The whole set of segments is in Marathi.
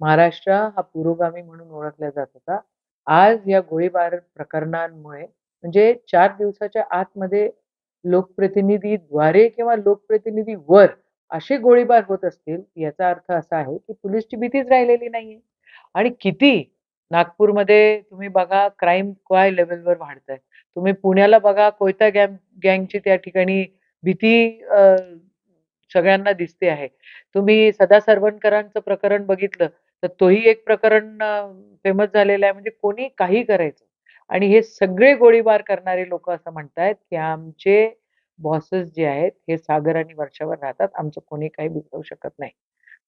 महाराष्ट्र हा पुरोगामी म्हणून ओळखला जात होता. आज या गोळीबार प्रकरणांमुळे म्हणजे चार दिवसाच्या आतमध्ये लोकप्रतिनिधीद्वारे किंवा लोकप्रतिनिधीवर असे गोळीबार होत असतील, याचा अर्थ असा आहे, की पोलीसची भीतीच राहिलेली नाहीये. आणि किती नागपूरमध्ये तुम्ही बघा क्राईम काय वाढत आहे तुम्ही पुण्याला बघा कोयता गँग गँगची त्या ठिकाणी भीती सगळ्यांना दिसते आहे. तुम्ही सदा सरवणकरांचं प्रकरण बघितलं, तर तोही एक प्रकरण फेमस झालेलं आहे. म्हणजे कोणी काही करायचं. आणि हे सगळे गोळीबार करणारे लोक असं म्हणतायत, की आमचे बॉसेस जे आहेत, हे सागर आणि वर्षावर राहतात. आमचं कोणी काही बिघडवू शकत नाही.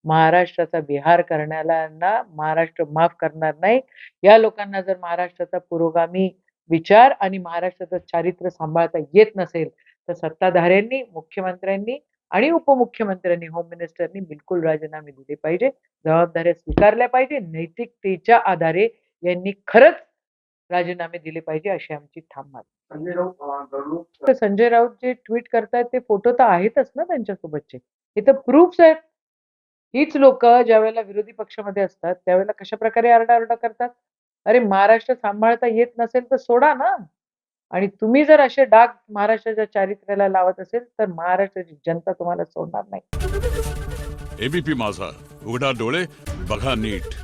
महाराष्ट्राचा बिहार करणाऱ्यांना महाराष्ट्र माफ करणार नाही. या लोकांना जर महाराष्ट्राचा पुरोगामी विचार आणि महाराष्ट्राचं चारित्र्य सांभाळता येत नसेल, तर सत्ताधाऱ्यांनी, मुख्यमंत्र्यांनी आणि उपमुख्यमंत्र्यांनी, होम मिनिस्टरनी बिलकुल राजीनामे दिले पाहिजे. जबाबदाऱ्या स्वीकारल्या पाहिजे. नैतिकतेच्या आधारे यांनी खरंच राजीनामे दिले पाहिजे, अशी आमची ठाम मागणी. संजय राऊत जे ट्वीट करतायत ते फोटो तर आहेतच ना त्यांच्यासोबतचे. हे तर प्रूफ्स आहेत. हीच लोकं ज्यावेळेला विरोधी पक्षामध्ये असतात, त्यावेळेला कशाप्रकारे आरडाओरडा करतात. अरे महाराष्ट्र सांभाळता येत नसेल तर सोडा ना. आणि तुम्ही जर असे डाग महाराष्ट्राच्या चारित्र्याला लावत असेल, तर महाराष्ट्राची जनता तुम्हाला सोडणार नाही. एबीपी माझा उघडा डोळे बघा नीट